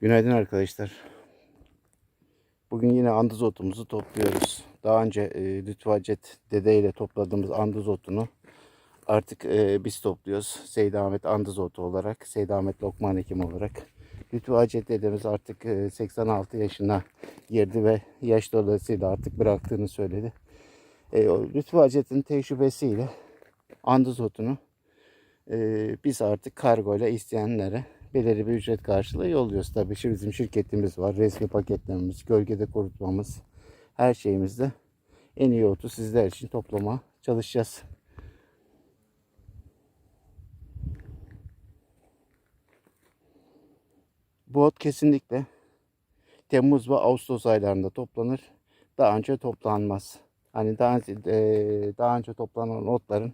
Günaydın arkadaşlar. Bugün yine andız otumuzu topluyoruz. Daha önce e, Lütfü Hacet dede ile topladığımız andız otunu artık e, biz topluyoruz. Seyit Ahmet andız otu olarak, Seyit Ahmet Lokman Hekim olarak. Lütfü Hacet dedemiz artık e, 86 yaşına girdi ve yaş dolayısıyla artık bıraktığını söyledi. E, Hacet'in tecrübesiyle andız otunu e, biz artık kargo ile isteyenlere belirli bir ücret karşılığı yolluyoruz. Tabii şimdi bizim şirketimiz var. Resmi paketlememiz, gölgede kurutmamız, her şeyimizde en iyi otu sizler için toplama çalışacağız. Bu ot kesinlikle Temmuz ve Ağustos aylarında toplanır. Daha önce toplanmaz. Hani daha, önce- eee, daha önce toplanan otların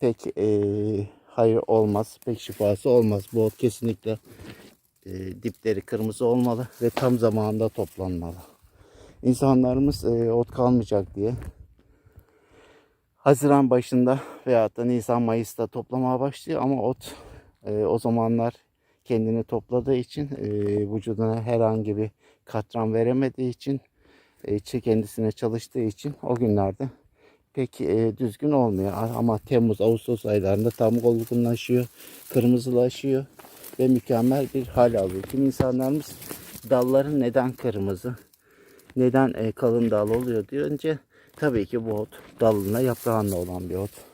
pek eee, hayır olmaz, pek şifası olmaz. Bu ot kesinlikle eee, dipleri kırmızı olmalı ve tam zamanında toplanmalı. İnsanlarımız eee, ot kalmayacak diye Haziran başında veyahut da Nisan Mayıs'ta toplamaya başlıyor ama ot eee, o zamanlar kendini topladığı için eee, vücuduna herhangi bir katran veremediği için e, kendisine çalıştığı için o günlerde pek e, düzgün olmuyor. Ama Temmuz, Ağustos aylarında tam olgunlaşıyor, kırmızılaşıyor ve mükemmel bir hal alıyor. Kim insanlarımız dalların neden kırmızı, neden e, kalın dal oluyor deyince tabii ki bu ot dalına yaprağında olan bir ot.